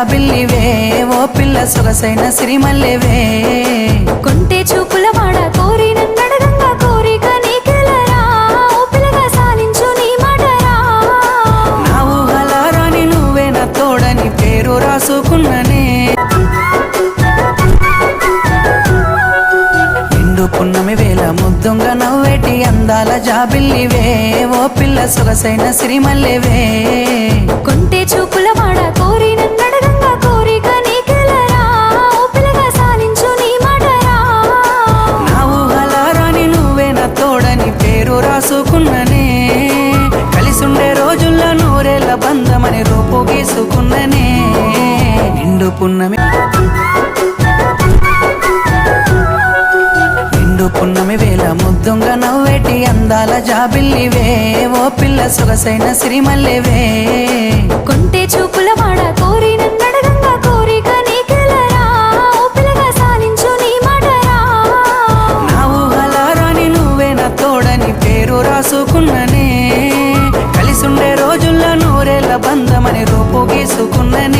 జాబిల్లివే ఓ పిల్ల సొగసైన సిరిమల్లెవే. కొంటే చూపుల వాడ కోరి నన్నడగంగా కోరిక నీకెలరా ఓ పిల్లగా సాలించు నీ మాటరా. నా ఊహల రాని నువ్వే నా తోడని పేరు రాసుకున్ననే. నిండు పున్నమి వేల ముద్దుంగ నవ్వేటి అందాల జాబిల్లివే. ఓ పిల్ల సొగసైన సిరిమల్లెవే. ముద్దుంగ నవ్వేటి అందాల జాబిల్లివే. ఓ పిల్ల సొగసైన సిరిమల్లెవే. కొంటే చూపుల వాడ కోరి నన్నడగంగా కోరిక నీకెలరా ఓ పిల్లగా సాలించు నీ మాటరా. నా ఊహల రాని నువ్వే నా తోడని పేరు రాసుకున్ననే. కలిసుండే రోజుల్లో నూరేళ్ళ బంధమని రూపు గీసుకున్ననే.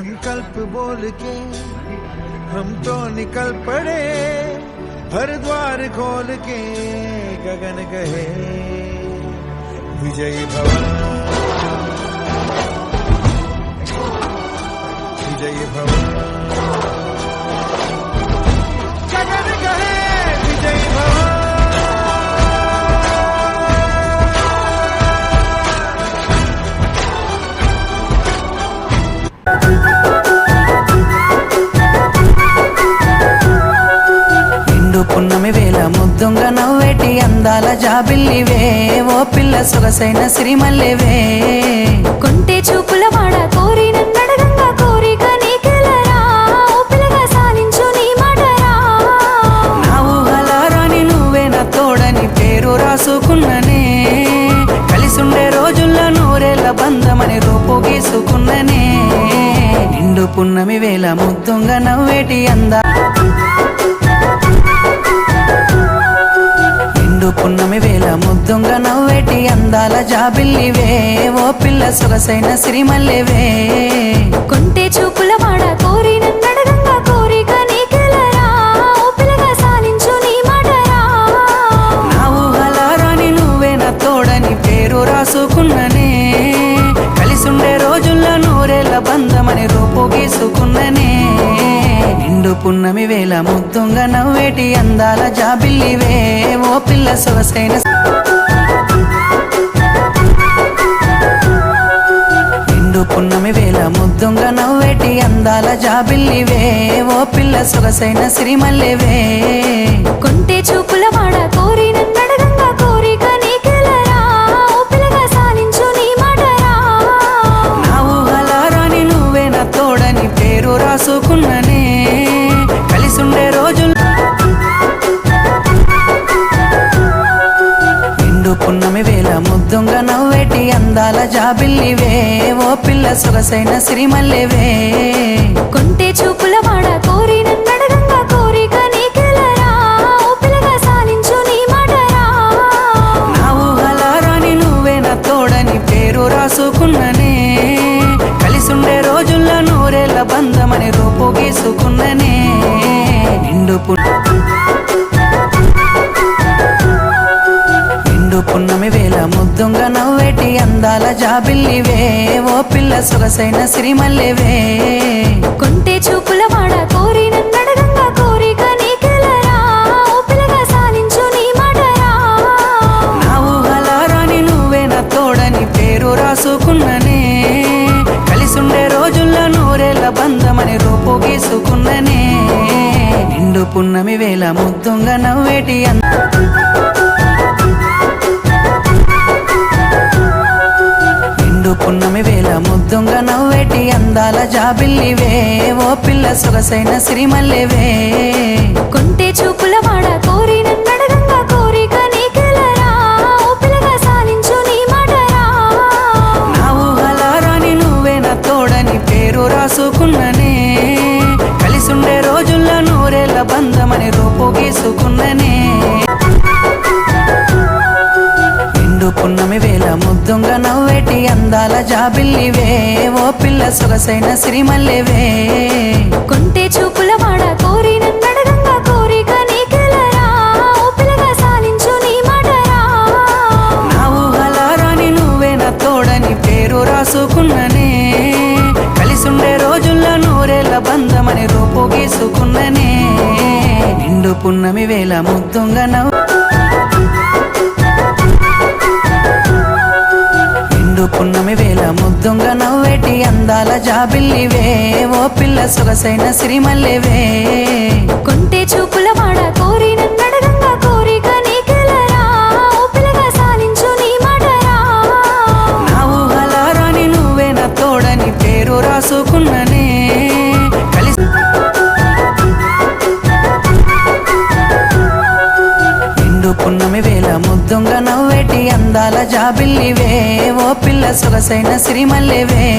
संकल्प बोल के हम तो निकल पड़े हर द्वार खोल के गगन गहे विजय भवन। विजय भव అందాల జాబిల్లివే ఓ పిల్ల సొగసైన సిరిమల్లెవే. కొంటే చూపుల వాడ కోరి నన్నడగంగా కోరిక నీకెలరా ఓ పిల్లగా సాలించు నీ మాటరా. నా ఊహల రాని నువ్వే నా తోడని పేరు రాసుకున్ననే. కలిసుండే రోజుల్లో నూరేళ్ళ బంధమని రూపు గీసుకున్ననే. నిండు పున్నమి వేల ముద్దుంగ నవ్వేటి అందా. పున్నమి వేల ముద్దుంగ నవ్వేటి అందాల జాబిల్లివే. ఓ పిల్ల సొగసైన సిరిమల్లెవే. పున్నమి వేల ముద్దుంగ నవ్వేటి అందాల జాబిల్లివే ఓ పిల్ల సొగసైన నిండు పున్నమి వేల ముద్దుంగ నవ్వేటి అందాల జాబిల్లివే ఓ పిల్ల సొగసైన సిరిమల్లెవే కొంటే అందాల జాబిల్లివే ఓ పిల్ల సొగసైన సిరిమల్లెవే. కొంటే చూపుల వాడ కోరి నన్నడగంగా కోరిక నీకెలరా? ఓ పిల్లగా సాలించు నీ మాటరా? నా ఊహల రాని నువ్వే నా తోడని పేరు రాసుకున్ననే. కలిసుండే రోజుల్లో నూరేళ్ళ బంధమని రూపు గీసుకున్ననే. నిండు పు- జాబిల్లివే ఓ పిల్ల సొగసైన సిరిమల్లెవే. కొంటే చూపుల వాడ కోరి నన్నడగంగా కోరిక నీకెలరా? ఓ పిల్లగా సాలించు నీ మాటరా? నా ఊహల రాని నువ్వే నా తోడని పేరు రాసుకున్ననే. కలిసుండే రోజుల్లో నూరేళ్ళ బంధమని రూపు గీసుకున్ననే. నిండు పున్నమి వేల ముద్దుంగ నవ్వేటి అంద నిండు పున్నమి వేల ముద్దుంగ నవ్వేటి అందాల జాబిల్లివే. ఓ పిల్ల సొగసైన సిరిమల్లెవే. కొంటే చూపుల వాడ కోరి నన్నడగంగా కోరిక నీకెలరా? ఓ పిల్లగా సాలించు నీ మాటరా? నా ఊహలారాని నువ్వే నా తోడని పేరు రాసుకున్ననే. కలిసుండే రోజుల్లో నూరేళ్ళ బంధమని రూపు గీసుకున్ననే. నిండు పున్నమి జాబిల్లివే ఓ పిల్ల సొగసైన సిరిమల్లెవే. కొంటే చూపుల వాడ కోరి నన్నడగంగా కోరిక నీకెలరా? ఓ పిల్లగా సాలించు నీ మాటరా? నా ఊహలారాని నువ్వే నా తోడని పేరు రాసుకున్ననే. కలిసుండే రోజుల్లో నూరేళ్ళ బంధమని రూపు గీసుకున్ననే. నిండు పున్నమి వేల ముద్దుంగ నవ్వు. నిండు పున్నమి నవ్వేటి అందాల జాబిల్లివే ఓ పిల్ల సొగసైన సిరిమల్లెవే. కొంటే చూపుల వాడ కోరి నన్నడగంగా కోరిక నీకెలరా ఓ పిల్లగా సాలించు నీ మాటరా. నా ఊహలారాని నువ్వే నా తోడని పేరు రాసుకున్ననే. కలిసి నిండు పున్నమి వేల ముద్దుంగ నవ్వేటి అందాల జాబిల్లివే ఓ పిల్ల సొగసైన సిరిమల్లెవే.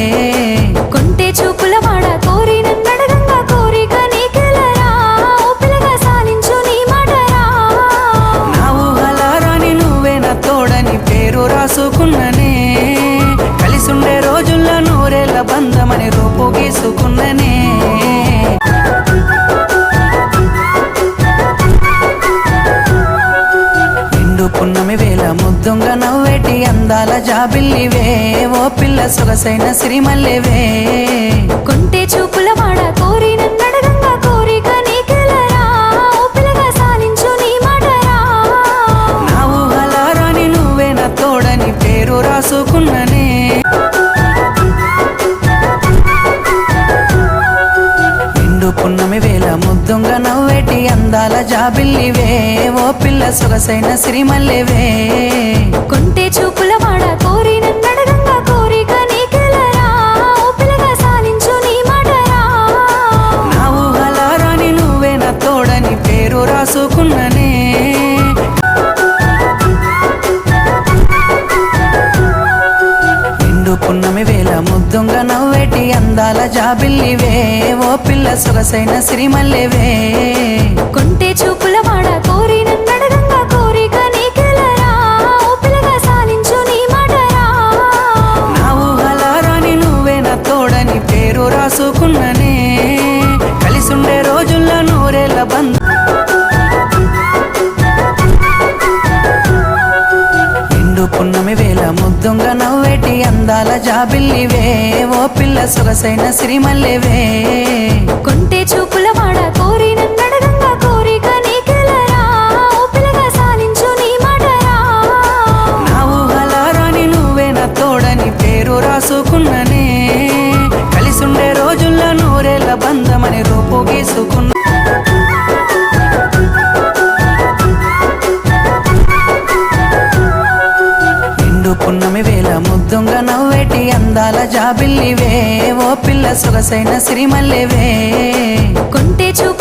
అందాల జాబిల్లివే ఓ పిల్ల సొగసైన సిరిమల్లెవే కొంటే చూపుల వాడ కోరి నన్నడగంగా కోరిక నీకెలరా ఓ పిల్లగా సాలించు నీ మాటరా. నా ఊహలారాని నువ్వే నా తోడని పేరు రాసుకున్ననే. నిండు పున్నమి వేల ముద్దుంగ నవ్వేటి అందాల జాబిల్లివే ఓ పిల్ల సొగసైన సిరిమల్లెవే పిల్ల సొగసైన సిరిమల్లెవే. కొంటే చూపుల వాడ కోరి నన్నడగంగా కోరిక నీకెలరా? పిల్లగా సాలించు నీ మాటరా? నా ఊహలారాని నువ్వే నా తోడని పేరు రాసుకున్ననే. కలిసుండే రోజుల్లో నూరేళ్ళ బంధ. పున్నమి వేల ముద్దుంగ నవ్వేటి అందాల జాబిల్లివే. ఓ పిల్ల సొగసైన సిరిమల్లెవే. నూరేళ్ళ బంధమని రూపు నిండు పున్నమి వేళ ముద్దుంగ నవ్వేటి అందాల జాబిల్లివే. ఓ పిల్ల సొగసైన సిరిమల్లివే. కొంటే చూపు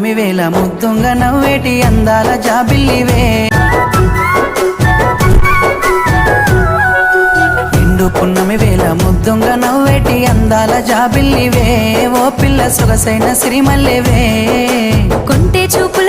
నిండు వేల ముద్దుంగ నవ్వేటి అందాల జాబిల్లివే. నిండు పున్నమి వేల ముద్దుంగ నవ్వేటి అందాల జాబిల్లివే. ఓ పిల్ల సొగసైన శ్రీమల్లివే కొంటే చూపుల